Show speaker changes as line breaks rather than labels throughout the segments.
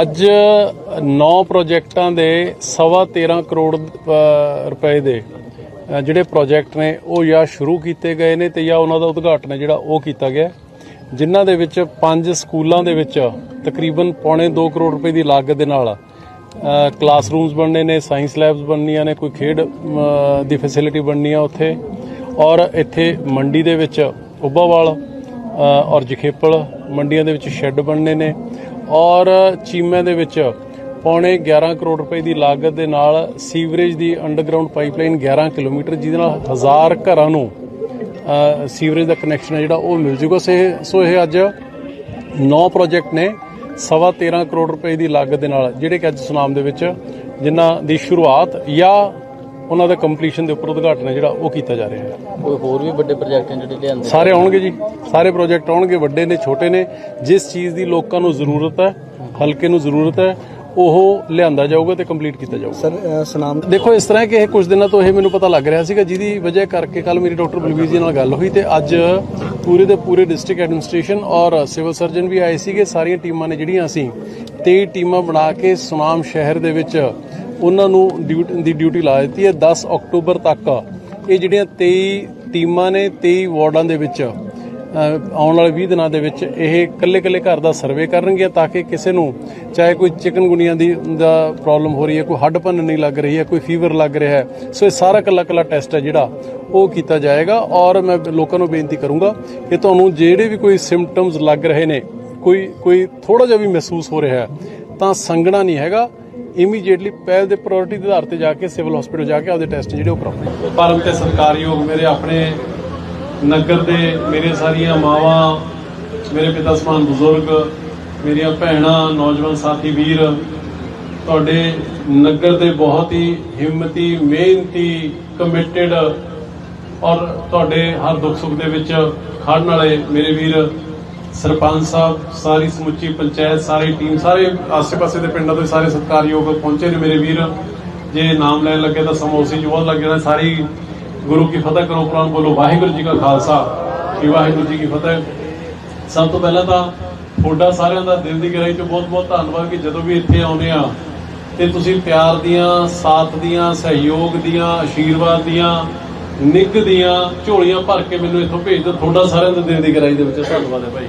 ਅੱਜ 9 ਪ੍ਰੋਜੈਕਟਾਂ ਦੇ ਸਵਾ 13 ਕਰੋੜ ਰੁਪਏ ਦੇ ਜਿਹੜੇ ਪ੍ਰੋਜੈਕਟ ਨੇ, ਉਹ ਜਾਂ ਸ਼ੁਰੂ ਕੀਤੇ ਗਏ ਨੇ ਤੇ ਜਾਂ ਉਹਨਾਂ ਦਾ ਉਦਘਾਟਨ ਹੈ ਜਿਹੜਾ ਉਹ ਕੀਤਾ ਗਿਆ ਜਿਨ੍ਹਾਂ ਦੇ ਵਿੱਚ ਪੰਜ ਸਕੂਲਾਂ ਦੇ ਵਿੱਚ ਤਕਰੀਬਨ ਪੌਣੇ 2 ਕਰੋੜ ਰੁਪਏ ਦੀ ਲਾਗਤ ਦੇ ਨਾਲ ਕਲਾਸਰੂਮਸ ਬਣਨੇ ਨੇ, ਸਾਇੰਸ ਲੈਬਸ ਬਣਨੀਆਂ ਨੇ, ਕੋਈ ਖੇਡ ਦੀ ਫੈਸਿਲਿਟੀ ਬਣਨੀ ਆ ਉੱਥੇ। ਔਰ ਇੱਥੇ ਮੰਡੀ ਦੇ ਵਿੱਚ ਉੱਭਾਵਾਲ ਔਰ ਜਖੇਪਲ ਮੰਡੀਆਂ ਦੇ ਵਿੱਚ ਸ਼ੈੱਡ ਬਣਨੇ ਨੇ। ਔਰ ਚੀਮੇ ਦੇ ਵਿੱਚ ਪੌਣੇ 11 ਕਰੋੜ ਰੁਪਏ ਦੀ ਲਾਗਤ ਦੇ ਨਾਲ ਸੀਵਰੇਜ ਦੀ ਅੰਡਰਗਰਾਉਂਡ ਪਾਈਪਲਾਈਨ 11 ਕਿਲੋਮੀਟਰ, ਜਿਹਦੇ ਨਾਲ ਹਜ਼ਾਰ ਘਰਾਂ ਨੂੰ ਸੀਵਰੇਜ ਦਾ ਕਨੈਕਸ਼ਨ ਹੈ ਜਿਹੜਾ, ਉਹ ਮਿਲ ਜੂਗਾ। ਸੋ ਇਹ ਸੋ ਇਹ ਅੱਜ 9 ਪ੍ਰੋਜੈਕਟ ਨੇ, ਸਵਾ 13 ਕਰੋੜ ਰੁਪਏ ਦੀ ਲਾਗਤ ਦੇ ਨਾਲ, ਜਿਹੜੇ ਕਿ ਅੱਜ ਸੁਨਾਮ ਦੇ ਵਿੱਚ ਜਿਨ੍ਹਾਂ ਦੀ ਸ਼ੁਰੂਆਤ ਜਾਂ ਉਹਨਾਂ ਦਾ ਕੰਪਲੀਸ਼ਨ ਦੇ ਉੱਪਰ ਉਦਘਾਟਨ ਹੈ ਜਿਹੜਾ ਉਹ ਕੀਤਾ ਜਾ ਰਿਹਾ ਹੈ।
ਕੋਈ ਹੋਰ ਵੀ ਵੱਡੇ ਪ੍ਰੋਜੈਕਟ ਨੇ ਜਿਹੜੇ ਲਿਆਂਦੇ?
ਸਾਰੇ ਆਉਣਗੇ ਜੀ। ਸਾਰੇ ਪ੍ਰੋਜੈਕਟ ਆਉਣਗੇ ਵੱਡੇ ਨੇ ਛੋਟੇ ਨੇ। ਜਿਸ ਚੀਜ਼ ਦੀ ਲੋਕਾਂ ਨੂੰ ਜ਼ਰੂਰਤ ਹੈ ਹਲਕੇ ਨੂੰ ਜ਼ਰੂਰਤ ਹੈ ਉਹ ਲਿਆਂਦਾ ਜਾਊਗਾ ਤੇ ਕੰਪਲੀਟ ਕੀਤਾ ਜਾਊਗਾ।
ਸਰ ਸੁਨਾਮ
ਦੇਖੋ ਇਸ ਤਰ੍ਹਾਂ ਕਿ ਇਹ ਕੁਝ ਦਿਨਾਂ ਤੋਂ ਇਹ ਮੈਨੂੰ ਪਤਾ ਲੱਗ ਰਿਹਾ ਸੀਗਾ ਜਿਹਦੀ ਵਜ੍ਹਾ ਕਰਕੇ ਕੱਲ ਮੇਰੀ ਡਾਕਟਰ ਬਲਵੀਰ ਜੀ ਨਾਲ ਗੱਲ ਹੋਈ ਤੇ ਅੱਜ ਪੂਰੇ ਦੇ ਪੂਰੇ ਡਿਸਟ੍ਰਿਕਟ ਐਡਮਿਨਿਸਟ੍ਰੇਸ਼ਨ ਔਰ ਸਿਵਲ ਸਰਜਨ ਵੀ ਆਏ ਸੀਗੇ। ਸਾਰੀਆਂ ਟੀਮਾਂ ਨੇ ਜਿਹੜੀਆਂ ਅਸੀਂ 23 ਟੀਮਾਂ ਬਣਾ ਕੇ ਸੁਨਾਮ ਸ਼ਹਿਰ ਦੇ ਵਿੱਚ ਉਹਨਾਂ ਨੂੰ ਡਿਊਟੀ ਦੀ ਡਿਊਟੀ ਲਾ ਦਿੱਤੀ ਹੈ। 10 ਅਕਤੂਬਰ ਤੱਕ ਇਹ ਜਿਹੜੀਆਂ 23 ਟੀਮਾਂ ਨੇ 23 ਵਾਰਡਾਂ ਦੇ ਵਿੱਚ ਆਉਣ ਵਾਲੇ 20 ਦਿਨਾਂ ਦੇ ਵਿੱਚ ਇਹ ਕੱਲੇ-ਕੱਲੇ ਘਰ ਦਾ ਸਰਵੇ ਕਰਨਗੇ ਤਾਂ ਕਿ ਕਿਸੇ ਨੂੰ ਚਾਹੇ ਕੋਈ ਚਿਕਨਗੁਨੀਆ ਦੀ ਦਾ ਪ੍ਰੋਬਲਮ ਹੋ ਰਹੀ ਹੈ, ਕੋਈ ਹੱਡ ਭੰਨ ਨਹੀਂ ਲੱਗ ਰਹੀ ਹੈ, ਕੋਈ ਫੀਵਰ ਲੱਗ ਰਿਹਾ ਹੈ। ਸੋ ਇਹ ਸਾਰਾ ਕੱਲਾ-ਕੱਲਾ ਟੈਸਟ ਹੈ ਜਿਹੜਾ ਉਹ ਕੀਤਾ ਜਾਏਗਾ ਔਰ ਮੈਂ ਲੋਕਾਂ ਨੂੰ ਬੇਨਤੀ ਕਰੂੰਗਾ ਕਿ ਤੁਹਾਨੂੰ ਜਿਹੜੇ ਵੀ ਕੋਈ ਸਿੰਪਟਮਸ ਲੱਗ ਰਹੇ ਨੇ, ਕੋਈ ਕੋਈ ਥੋੜਾ ਜਿਹਾ ਵੀ ਮਹਿਸੂਸ ਹੋ ਰਿਹਾ ਹੈ, ਤਾਂ ਸੰਗਣਾ ਨਹੀਂ ਹੈਗਾ। ਇਮੀਡੀਏਟਲੀ ਪਹਿਲ ਦੇ ਪ੍ਰਾਇੋਰਟੀ ਦੇ ਆਧਾਰ ਤੇ ਜਾ ਕੇ ਸਿਵਲ ਹਸਪੀਟਲ ਜਾ ਕੇ ਆਪਦੇ ਟੈਸਟ ਜਿਹੜੇ ਉਹ ਕਰਾਓ ਪਰਮ ਤੇ ਸਰਕਾਰਯੋਗ ਮੇਰੇ ਆਪਣੇ ਨਗਰ ਦੇ ਮੇਰੇ ਸਾਰੀਆਂ ਮਾਵਾਂ, ਮੇਰੇ ਪਿਤਾ ਸਮਾਨ ਬਜ਼ੁਰਗ, ਮੇਰੀਆਂ ਭੈਣਾਂ, ਨੌਜਵਾਨ ਸਾਥੀ, ਵੀਰ, ਤੁਹਾਡੇ ਨਗਰ ਦੇ ਬਹੁਤ ਹੀ ਹਿੰਮਤੀ, ਮਿਹਨਤੀ ਕਮਿਟਡ ਔਰ ਤੁਹਾਡੇ ਹਰ ਦੁੱਖ ਸੁੱਖ ਦੇ ਵਿੱਚ ਖੜਨ ਵਾਲੇ ਮੇਰੇ ਵੀਰ ਸਰਪੰਚ ਸਾਹਿਬ, ਸਾਰੀ ਸਮੁੱਚੀ ਪੰਚਾਇਤ, ਸਾਰੀ ਟੀਮ, ਸਾਰੇ ਆਸ-ਪਾਸੇ ਦੇ ਪਿੰਡਾਂ ਤੋਂ ਸਾਰੇ ਸਤਿਕਾਰਯੋਗ ਪਹੁੰਚੇ ਨੇ ਮੇਰੇ ਵੀਰ। ਜੇ ਨਾਮ ਲੈਣ ਲੱਗੇ ਤਾਂ ਸਮੋਸੇ ਚ ਬਹੁਤ ਲੱਗ ਜਾਣਾ ਸਾਰੀ ਗੁਰੂ ਕੀ ਫਤਿਹ ਕਰੋ ਕੁਰਾਨ ਬੋਲੋ, ਵਾਹਿਗੁਰੂ ਜੀ ਕਾ ਖਾਲਸਾ। ਜੀ ਵਾਹਿਗੁਰੂ ਜੀ ਕੀ ਫਤਿਹ। ਸਭ ਤੋਂ ਪਹਿਲਾਂ ਤਾਂ ਤੁਹਾਡਾ ਸਾਰਿਆਂ ਦਾ ਦਿਲ ਦੀ ਗਹਿਰਾਈ ਤੋਂ ਬਹੁਤ-ਬਹੁਤ ਧੰਨਵਾਦ ਕਿ ਜਦੋਂ ਵੀ ਇੱਥੇ ਆਉਂਦੇ ਆ, ਤੇ ਤੁਸੀਂ ਪਿਆਰ ਦੀਆਂ, ਸਾਥ ਦੀਆਂ, ਸਹਿਯੋਗ ਦੀਆਂ ਆਸ਼ੀਰਵਾਦ ਦੀਆਂ ਨਿੱਘ ਦੀਆਂ ਝੋਲੀਆਂ ਭਰ ਕੇ ਮੈਨੂੰ ਇੱਥੋਂ ਭੇਜ ਦਿਓ, ਤੁਹਾਡਾ ਸਾਰਿਆਂ ਦਾ ਦਿਲ ਦੀ ਗਹਿਰਾਈ ਦੇ ਵਿੱਚ ਧੰਨਵਾਦ ਹੈ ਭਾਈ।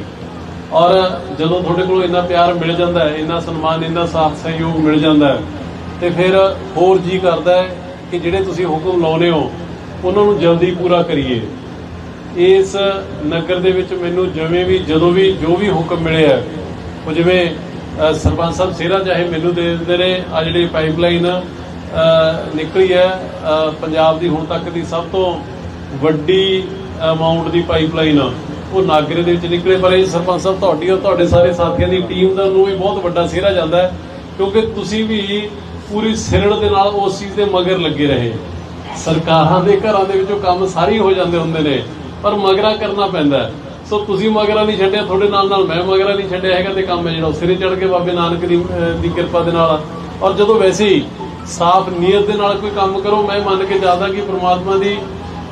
ਔਰ ਜਦੋਂ ਤੁਹਾਡੇ ਕੋਲੋਂ ਇੰਨਾ ਪਿਆਰ ਮਿਲ ਜਾਂਦਾ ਹੈ, ਇੰਨਾ ਸਨਮਾਨ, ਇੰਨਾ ਸਾਥ, ਸਹਿਯੋਗ ਮਿਲ ਜਾਂਦਾ ਹੈ, ਤੇ ਫਿਰ ਹੋਰ ਜੀ ਕਰਦਾ ਹੈ ਕਿ ਜਿਹੜੇ ਤੁਸੀਂ ਹੁਕਮ ਲਾਉਨੇ ਹੋ, ਉਹਨਾਂ ਨੂੰ ਜਲਦੀ ਪੂਰਾ ਕਰੀਏ। ਇਸ ਨਗਰ ਦੇ ਵਿੱਚ ਮੈਨੂੰ ਜਿਵੇਂ ਵੀ, ਜਦੋਂ ਵੀ, ਜੋ ਵੀ ਹੁਕਮ ਮਿਲਿਆ ਉਹ ਜਿਵੇਂ ਸਰਪੰਚ ਸਾਹਿਬ ਸੇਰਾ ਚਾਹੇ ਮੈਨੂੰ ਦੇ ਦਿੰਦੇ ਨੇ, ਆ ਜਿਹੜੀ ਪਾਈਪਲਾਈਨ ਨਿਕਲੀ ਹੈ। ਪੰਜਾਬ ਦੀ ਹੁਣ ਤੱਕ ਦੀ ਸਭ ਤੋਂ ਵੱਡੀ ਅਮਾਉਂਟ ਦੀ ਪਾਈਪਲਾਈਨ ਉਹ ਨਾਗਰੇ ਦੇ ਵਿੱਚ ਨਿਕਲੇ, ਪਰ ਇਹ ਸਰਪੰਚ ਸਾਹਿਬ ਤੁਹਾਡੀ ਔਰ ਤੁਹਾਡੇ ਸਾਰੇ ਸਾਥੀਆਂ ਦੀ ਟੀਮ ਦਾ ਨੂੰ ਵੀ ਬਹੁਤ ਵੱਡਾ ਸਿਹਰਾ ਜਾਂਦਾ ਹੈ, ਕਿਉਂਕਿ ਤੁਸੀਂ ਵੀ ਪੂਰੀ ਸਿਰੜ ਦੇ ਨਾਲ ਉਸ ਚੀਜ਼ ਦੇ ਮਗਰ ਲੱਗੇ ਰਹੇ। ਸਰਕਾਰਾਂ ਦੇ ਘਰਾਂ ਦੇ ਵਿੱਚੋਂ ਕੰਮ ਸਾਰੇ ਹੋ ਜਾਂਦੇ ਹੁੰਦੇ ਨੇ, ਪਰ ਮਗਰਾ ਕਰਨਾ ਪੈਂਦਾ ਸੋ ਤੁਸੀਂ ਮਗਰਾ ਨਹੀਂ ਛੱਡਿਆ, ਤੁਹਾਡੇ ਨਾਲ ਨਾਲ ਮੈਂ ਮਗਰਾ ਨਹੀਂ ਛੱਡਿਆ ਹੈਗਾ ਤੇ ਕੰਮ ਹੈ ਜਿਹੜਾ, ਉਹ ਸਿਰੇ ਚੜ ਕੇ ਬਾਬੇ ਨਾਨਕ ਦੀ ਦੀ ਕਿਰਪਾ ਦੇ ਨਾਲ ਔਰ ਜਦੋਂ ਵੈਸੇ ਹੀ ਸਾਫ਼ ਨੀਅਤ ਦੇ ਨਾਲ ਕੋਈ ਕੰਮ ਕਰੋ, ਮੈਂ ਮੰਨ ਕੇ ਚੱਲਦਾ ਕਿ ਪ੍ਰਮਾਤਮਾ ਦੀ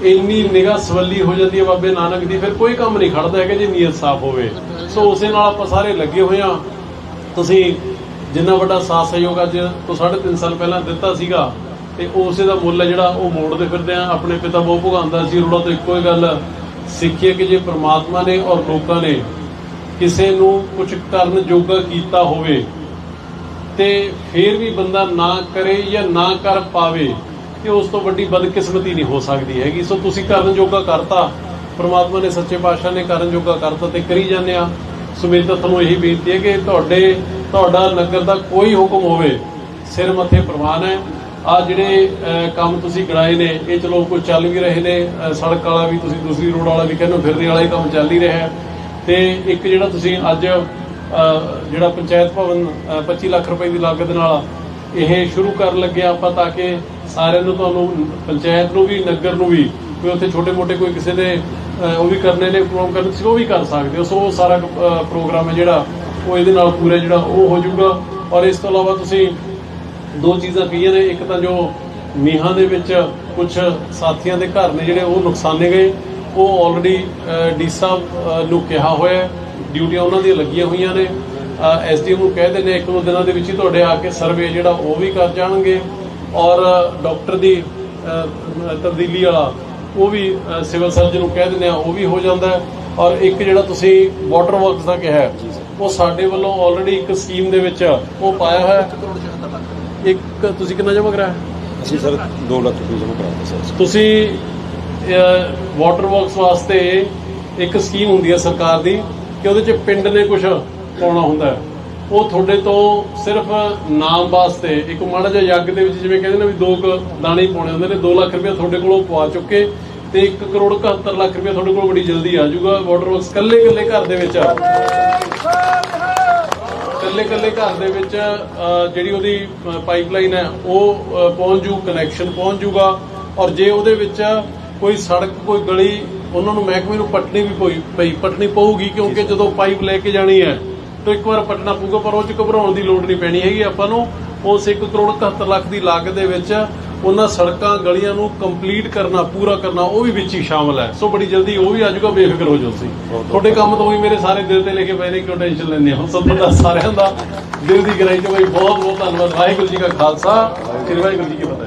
ਇੰਨੀ ਨਿਗਾਹ ਸਵੱਲੀ ਹੋ ਜਾਂਦੀ ਹੈ ਬਾਬੇ ਨਾਨਕ ਦੀ, ਫਿਰ ਕੋਈ ਕੰਮ ਨਹੀਂ ਖੜਦਾ ਹੈਗਾ ਜੇ ਨੀਅਤ ਸਾਫ਼ ਹੋਵੇ। ਸੋ ਉਸੇ ਨਾਲ ਆਪਾਂ ਸਾਰੇ ਲੱਗੇ ਹੋਏ ਆ ਤੁਸੀਂ ਜਿੰਨਾ ਵੱਡਾ ਸਾਥ ਸਹਿਯੋਗ ਅੱਜ ਤੋਂ 3.5 ਸਾਲ ਪਹਿਲਾਂ ਦਿੱਤਾ ਸੀਗਾ, ਤੇ ਉਸੇ ਦਾ ਮੁੱਲ ਹੈ ਜਿਹੜਾ ਉਹ ਮੋੜਦੇ ਫਿਰਦੇ ਆ ਆਪਣੇ ਪਿਤਾ ਬਹੁਤ ਭਗਾਂਦਾ ਸੀ ਰੋੜਾ ਤੋਂ ਇੱਕੋ ਹੀ ਗੱਲ, ਸਿੱਖੀਏ ਕਿ ਜੇ ਪ੍ਰਮਾਤਮਾ ਨੇ ਔਰ ਲੋਕਾਂ ਨੇ ਕਿਸੇ ਨੂੰ ਕੁਝ ਕਰਨ ਜੋਗਾ ਕੀਤਾ ਹੋਵੇ ਤੇ ਫੇਰ ਵੀ ਬੰਦਾ ਨਾ ਕਰੇ ਜਾਂ ਨਾ ਕਰ ਪਾਵੇ ਤੇ ਉਸ ਤੋਂ ਵੱਡੀ ਬਦਕਿਸਮਤੀ ਨਹੀਂ ਹੋ ਸਕਦੀ ਹੈਗੀ। ਸੋ ਤੁਸੀਂ ਕਰਨ ਜੋਗਾ ਕਰਤਾ। ਪ੍ਰਮਾਤਮਾ ਨੇ ਸੱਚੇ ਪਾਤਸ਼ਾਹ ਨੇ ਕਰਨ ਜੋਗਾ ਕਰਤਾ ਤੇ ਕਰੀ ਜਾਂਦੇ ਆ। ਸੋ ਮੇਰੀ ਤਾਂ ਤੁਹਾਨੂੰ ਇਹੀ ਬੇਨਤੀ ਹੈ ਕਿ ਤੁਹਾਡੇ ਤੁਹਾਡਾ ਨਗਰ ਦਾ ਕੋਈ ਹੁਕਮ ਹੋਵੇ ਸਿਰ ਮੱਥੇ ਪ੍ਰਵਾਨ ਹੈ। ਆ ਜਿਹੜੇ ਕੰਮ ਤੁਸੀਂ ਗੜਾਏ ਨੇ ਇਹ ਚਲੋ ਕੋਈ ਚੱਲ ਵੀ ਰਹੇ ਨੇ ਸੜਕ ਵਾਲਾ ਵੀ ਤੁਸੀਂ ਦੂਸਰੀ ਰੋਡ ਵਾਲਾ ਵੀ ਕਹਿੰਦੇ ਹੋ, ਫਿਰਨੀ ਵਾਲਾ ਹੀ ਕੰਮ ਚੱਲ ਹੀ ਰਿਹਾ ਹੈ। ਤੇ ਇੱਕ ਜਿਹੜਾ ਤੁਸੀਂ ਅੱਜ ਜਿਹੜਾ ਪੰਚਾਇਤ ਭਵਨ ਅਹ, 25 ਲੱਖ ਰੁਪਏ ਦੀ ਲਾਗਤ ਨਾਲ ਇਹ ਸ਼ੁਰੂ ਕਰਨ ਲੱਗੇ ਆਪਾਂ ਤਾਂ ਕਿ ਸਾਰਿਆਂ ਨੂੰ ਤੁਹਾਨੂੰ ਪੰਚਾਇਤ ਨੂੰ ਵੀ ਨਗਰ ਨੂੰ ਵੀ ਕੋਈ ਉੱਥੇ ਛੋਟੇ ਮੋਟੇ ਕੋਈ ਕਿਸੇ ਦੇ ਉਹ ਵੀ ਕਰਨੇ ਨੇ ਪ੍ਰੋਗਰਾਮ ਕਰਨ ਸੀ ਉਹ ਵੀ ਕਰ ਸਕਦੇ ਹੋ। ਸੋ ਉਹ ਸਾਰਾ ਪ੍ਰੋਗਰਾਮ ਹੈ ਜਿਹੜਾ ਉਹ ਇਹਦੇ ਨਾਲ ਪੂਰਾ ਜਿਹੜਾ ਉਹ ਹੋ ਜਾਊਗਾ। ਔਰ ਇਸ ਤੋਂ ਇਲਾਵਾ ਤੁਸੀਂ ਦੋ ਚੀਜ਼ਾਂ ਕਹੀਆਂ ਨੇ ਇੱਕ ਤਾਂ ਜੋ ਨੀਹਾਂ ਦੇ ਵਿੱਚ ਕੁਝ ਸਾਥੀਆਂ ਦੇ ਘਰ ਨੇ ਜਿਹੜੇ ਉਹ ਨੁਕਸਾਨੇ ਗਏ। ਉਹ ਆਲਰੇਡੀ ਡੀ ਸਾਹਿਬ ਨੂੰ ਕਿਹਾ ਹੋਇਆ ਡਿਊਟੀਆਂ ਉਹਨਾਂ ਦੀਆਂ ਲੱਗੀਆਂ ਹੋਈਆਂ ਨੇ। ਐਸਡੀਐਮ ਨੂੰ ਕਹਿ ਦਿੰਦੇ ਇੱਕ ਦੋ ਦਿਨਾਂ ਦੇ ਵਿੱਚ ਹੀ ਤੁਹਾਡੇ ਆ ਕੇ ਸਰਵੇ ਜਿਹੜਾ ਉਹ ਵੀ ਕਰ ਜਾਣਗੇ। ਔਰ ਡਾਕਟਰ ਦੀ ਤਬਦੀਲੀ ਵਾਲਾ ਉਹ ਵੀ ਸਿਵਲ ਸਰਜਨ ਨੂੰ ਕਹਿ ਦਿੰਦੇ ਆ ਉਹ ਵੀ ਹੋ ਜਾਂਦਾ ਔਰ ਇੱਕ ਜਿਹੜਾ ਤੁਸੀਂ ਵਾਟਰ ਵਰਕਸ ਦਾ ਕਿਹਾ ਉਹ ਸਾਡੇ ਵੱਲੋਂ ਆਲਰੇਡੀ ਇੱਕ ਸਕੀਮ ਦੇ ਵਿੱਚ ਉਹ ਪਾਇਆ ਹੋਇਆ ਇੱਕ ਤੁਸੀਂ ਕਿੰਨਾ ਜਮ੍ਹਾਂ ਕਰਾਇਆ?
ਅਸੀਂ ਸਰ 2 ਲੱਖ ਰੁਪਏ ਜਮ੍ਹਾਂ ਕਰਾਇਆ ਸਰ।
ਤੁਸੀਂ ਵਾਟਰ ਵਰਕਸ ਵਾਸਤੇ ਇੱਕ ਸਕੀਮ ਹੁੰਦੀ ਹੈ ਸਰਕਾਰ ਦੀ ਕਿ ਉਹਦੇ ਚ ਪਿੰਡ ਨੇ ਕੁਝ ਪਾਉਣਾ ਹੁੰਦਾ ਉਹ ਤੁਹਾਡੇ ਤੋਂ ਸਿਰਫ ਨਾਮ ਵਾਸਤੇ, ਇੱਕ ਮਾੜਾ ਜਿਹਾ ਯੱਗ ਦੇ ਵਿੱਚ ਜਿਵੇਂ ਕਹਿੰਦੇ ਨੇ ਵੀ ਦੋ ਕੁ ਦਾਣੇ ਪਾਉਣੇ ਹੁੰਦੇ ਨੇ 2 ਲੱਖ ਰੁਪਏ ਤੁਹਾਡੇ ਕੋਲੋਂ ਪਵਾ ਚੁੱਕੇ ਤੇ 1 ਕਰੋੜ 71 ਲੱਖ ਰੁਪਏ ਤੁਹਾਡੇ ਕੋਲ ਬੜੀ ਜਲਦੀ ਆ ਜਾਊਗਾ। ਵਾਟਰ ਵਰਕਸ ਕੱਲੇ ਕੱਲੇ ਘਰ ਦੇ ਵਿੱਚ ਕੱਲੇ ਕੱਲੇ ਘਰ ਦੇ ਵਿੱਚ ਜਿਹੜੀ ਉਹਦੀ ਪਾਈਪਲਾਈਨ ਹੈ, ਉਹ ਪਹੁੰਚ ਜੂ ਕਨੈਕਸ਼ਨ ਪਹੁੰਚ ਜੂਗਾ। ਔਰ ਜੇ ਉਹਦੇ ਵਿੱਚ ਕੋਈ ਸੜਕ, ਕੋਈ ਗਲੀ ਉਹਨਾਂ ਨੂੰ ਮਹਿਕਮੇ ਨੂੰ ਪੱਟਣੀ ਵੀ ਪਈ ਪਈ। ਪੱਟਣੀ ਪਊਗੀ ਕਿਉਂਕਿ ਜਦੋਂ ਪਾਈਪ ਲੈ ਕੇ ਜਾਣੀ ਹੈ ਤਾਂ ਇੱਕ ਵਾਰ ਪੱਟਣਾ ਪਊਗਾ ਪਰ ਉਹ ਚ ਘਬਰਾਉਣ ਦੀ ਲੋੜ ਨਹੀਂ ਪੈਣੀ ਹੈਗੀ। ਆਪਾਂ ਨੂੰ ਉਸ 1 ਕਰੋੜ 71 ਲੱਖ ਦੀ ਲਾਗਤ ਦੇ ਵਿੱਚ ਉਹਨਾਂ ਸੜਕਾਂ ਗਲੀਆਂ ਨੂੰ ਕੰਪਲੀਟ ਕਰਨਾ ਪੂਰਾ ਕਰਨਾ ਉਹ ਵੀ ਵਿੱਚ ਹੀ ਸ਼ਾਮਲ ਹੈ। ਸੋ ਬੜੀ ਜਲਦੀ ਉਹ ਵੀ ਆ ਜਾਊਗਾ ਬੇਫਿਕਰ ਹੋ ਜਾਓ ਤੁਸੀਂ। ਤੁਹਾਡੇ ਕੰਮ ਤੋਂ ਵੀ ਮੇਰੇ ਸਾਰੇ ਦਿਲ ਤੇ ਲੈ ਕੇ ਪਏ ਨੇ ਕਿਉਂ ਟੈਨਸ਼ਨ ਲੈਂਦੇ ਹੋ? ਸਭ ਦਾ ਸਾਰਿਆਂ ਦਾ ਦਿਲ ਦੀ ਗਹਿਰਾਈ ਤੋਂ ਬਈ ਬਹੁਤ ਬਹੁਤ ਧੰਨਵਾਦ। ਵਾਹਿਗੁਰੂ ਜੀ ਕਾ ਖਾਲਸਾ। ਸ੍ਰੀ ਵਾਹਿਗੁਰੂ ਜੀ ਕੀ ਫਤਿਹ।